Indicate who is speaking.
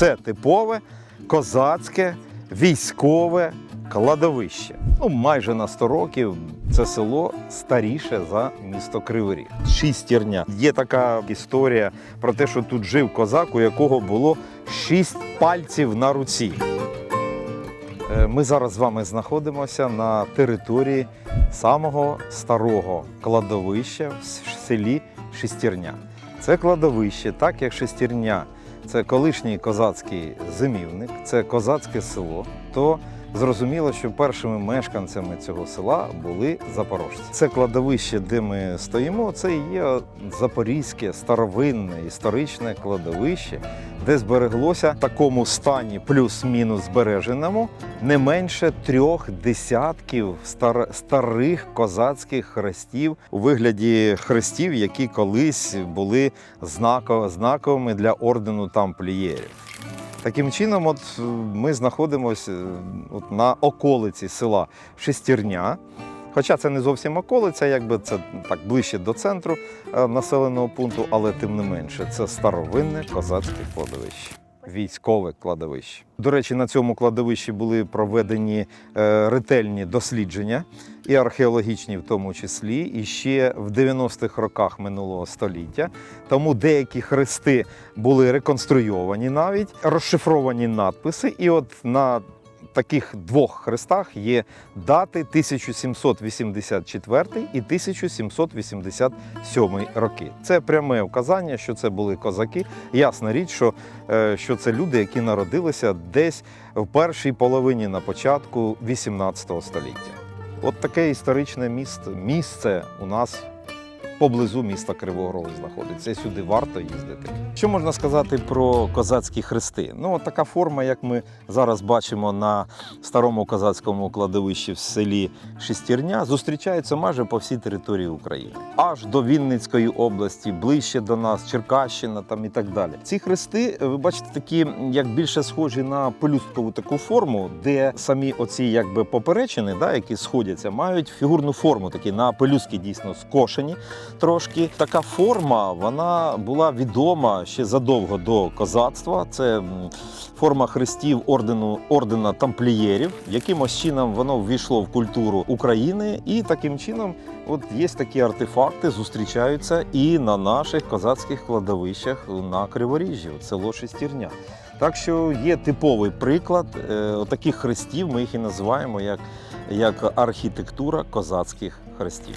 Speaker 1: Це типове козацьке військове кладовище. Ну, майже на 100 років це село старіше за місто Кривий. Шістірня. Є така історія про те, що тут жив козак, у якого було шість пальців на руці. Е, Ми зараз з вами знаходимося на території самого старого кладовища в селі Шестірня. Це кладовище, так як Шестірня, це колишній козацький зимівник, це козацьке село, то зрозуміло, що першими мешканцями цього села були запорожці. Це кладовище, де ми стоїмо, це є запорізьке старовинне історичне кладовище, де збереглося в такому стані плюс-мінус збереженому не менше трьох десятків стар- старих козацьких хрестів у вигляді хрестів, які колись були знако- знаковими для ордену тамплієрів. Таким чином, от е, ми знаходимося е, от на околиці села Шестірня. Хоча це не зовсім околиця, якби це так ближче до центру е, населеного пункту, але тим не менше, це старовинне козацьке кладовище, військове кладовище. До речі, на цьому кладовищі були проведені е, ретельні дослідження, і археологічні в тому числі, і ще в 90-х роках минулого століття. Тому деякі хрести були реконструйовані навіть, розшифровані надписи, і от на таких двох хрестах є дати 1784 і 1787 роки. Це пряме вказання, що це були козаки. Ясна річ, що, е, що це люди, які народилися десь в першій половині на початку 18 століття. От таке історичне місто, місце у нас поблизу міста Кривого Рогу знаходиться. Сюди варто їздити. Що можна сказати про козацькі хрести? Ну, така форма, як ми зараз бачимо на старому козацькому кладовищі в селі Шестірня, зустрічається майже по всій території України, аж до Вінницької області, ближче до нас, Черкащина там і так далі. Ці хрести, ви бачите, такі як більше схожі на пелюсткову таку форму, де самі оці якби поперечини, да, які сходяться, мають фігурну форму, такі на пелюстки дійсно скошені трошки. Така форма вона була відома ще задовго до козацтва. Це форма хрестів ордену ордена тамплієрів. Якимось чином воно ввійшло в культуру України, і таким чином, от є такі артефакти, зустрічаються і на наших козацьких кладовищах на Криворіжжі, село Шестірня. Так що є типовий приклад е, таких хрестів. Ми їх і називаємо як, як архітектура козацьких хрестів.